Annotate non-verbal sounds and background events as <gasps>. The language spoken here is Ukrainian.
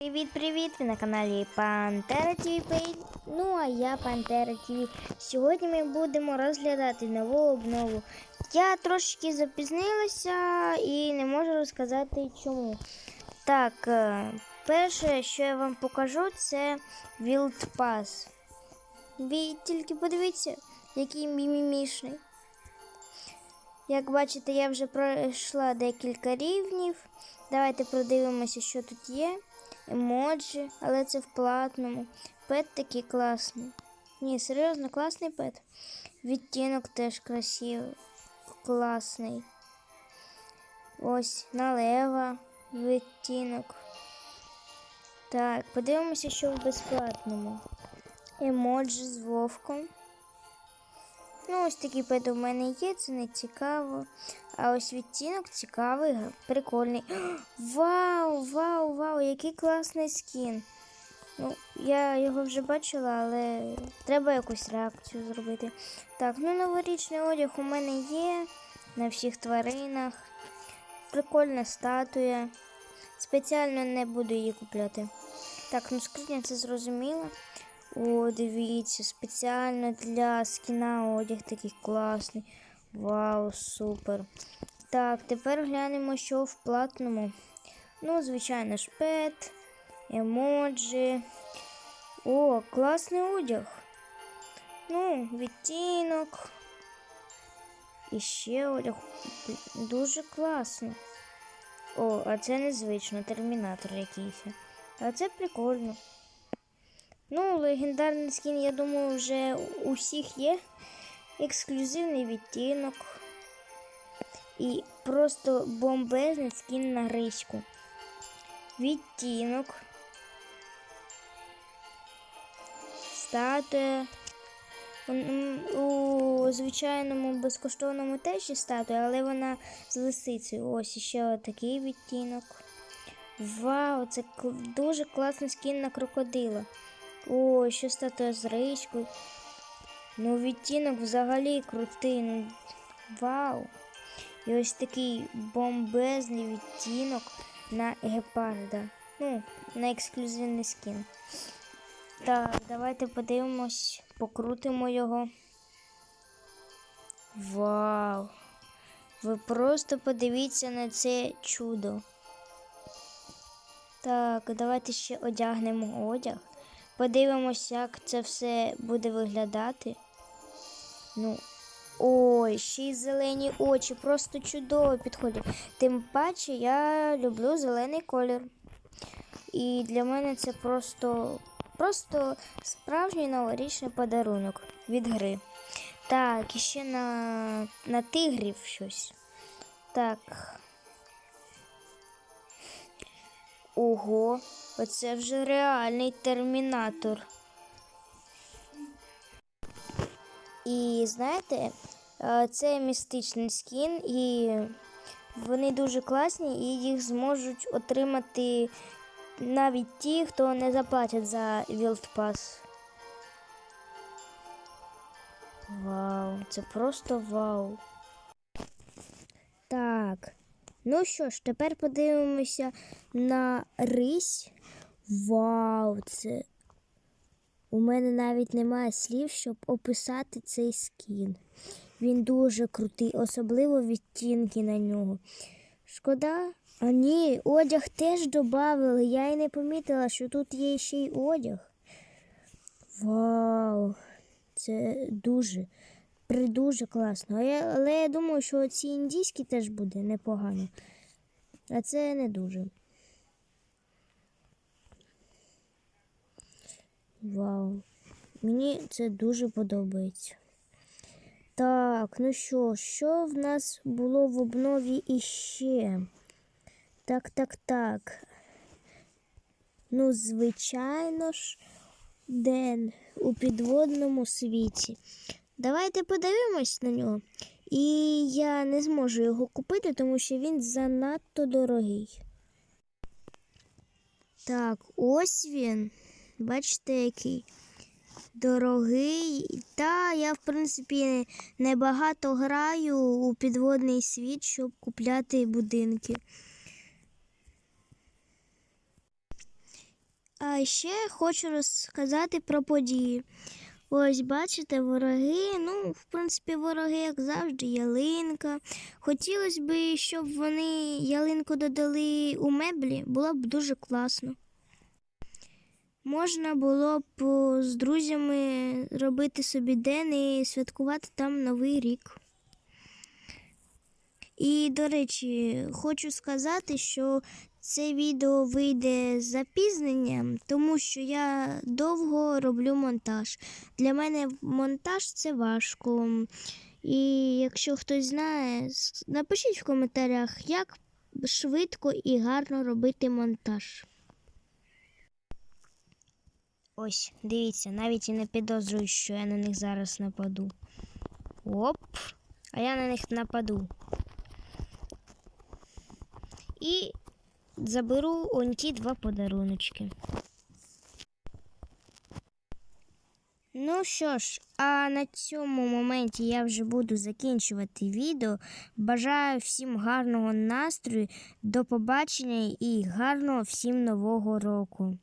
Привіт-привіт! Ви на каналі Пантера ТВ. Ну а я Пантера ТВ. Сьогодні ми будемо розглядати нову обнову. Я трошки запізнилася і не можу розказати чому. Так, е, перше, що я вам покажу, це Wild Pass. Ви тільки подивіться, який мімімішний. Як бачите, я вже пройшла декілька рівнів. Давайте продивимося, що тут є. Емоджі, але це в платному. Пет такий класний. Ні, серйозно, класний пет. Відтінок теж красивий, класний. Ось налева відтінок. Так, подивимося, що в безплатному. Емоджі з вовком. Ну, ось такий пет у мене є, це не цікаво. А ось відтінок цікавий, прикольний. <gasps> Вау, вау, який класний скін. Ну, я його вже бачила, але треба якусь реакцію зробити. Так, ну новорічний одяг у мене є на всіх тваринах. Прикольна статуя. Спеціально не буду її купляти. Так, ну скриня це зрозуміло. О, дивіться, спеціально для скіна одяг такий класний. Вау, супер. Так, тепер глянемо, що в платному. Ну, звичайно ж, пет, емоджі. О, класний одяг. Ну, відтінок. І ще одяг. Дуже класно. О, а це незвично, термінатор якийсь. А це прикольно. Ну, легендарний скін, я думаю, вже у всіх є. Ексклюзивний відтінок. І просто бомбезний скін на гриську. Відтінок. Статуя. У звичайному безкоштовному теж є статуя, але вона з лисицею. Ось ще такий відтінок. Вау, це дуже класний скін на крокодила. О, ще статуя з ричкою. Ну, відтінок взагалі крутий. Ну, вау. І ось такий бомбезний відтінок на гепарда. Ну, на ексклюзивний скін. Так, давайте подивимось, покрутимо його. Вау! Ви просто подивіться на це чудо. Так, давайте ще одягнемо одяг. Подивимось, як це все буде виглядати. Ну, ой, ще й зелені очі, просто чудово підходять. Тим паче я люблю зелений колір. І для мене це просто, просто справжній новорічний подарунок від гри. Так, і ще на, на тигрів щось. Так. Ого, оце вже реальний термінатор. І знаєте, це містичний скін, і вони дуже класні, і їх зможуть отримати навіть ті, хто не заплатять за Wild Pass. Вау, це просто вау. Так. Ну що ж, тепер подивимося на рись. Вау, це. У мене навіть немає слів, щоб описати цей скін. Він дуже крутий, особливо відтінки на нього. Шкода. А ні, одяг теж додали. Я й не помітила, що тут є ще й одяг. Вау, це дуже, придуже класно. А я, але я думаю, що ці індійські теж буде непогано. А це не дуже. Вау. Мені це дуже подобається. Так, ну що, що в нас було в обнові іще? Так, так, так. Ну, звичайно ж, Ден у підводному світі. Давайте подивимось на нього. І я не зможу його купити, тому що він занадто дорогий. Так, ось він. Бачите, який дорогий. Та я, в принципі, небагато граю у підводний світ, щоб купляти будинки. А ще хочу розказати про події. Ось, бачите, вороги. Ну, в принципі, вороги, як завжди, ялинка. Хотілося б, щоб вони ялинку додали у меблі, було б дуже класно. Можна було б з друзями робити собі день і святкувати там Новий рік. І, до речі, хочу сказати, що це відео вийде з запізненням, тому що я довго роблю монтаж. Для мене монтаж це важко. І якщо хтось знає, напишіть в коментарях, як швидко і гарно робити монтаж. Ось, дивіться, навіть і не підозрюю, що я на них зараз нападу. Оп, а я на них нападу. І заберу он ті два подаруночки. Ну що ж, а на цьому моменті я вже буду закінчувати відео. Бажаю всім гарного настрою, до побачення і гарного всім нового року.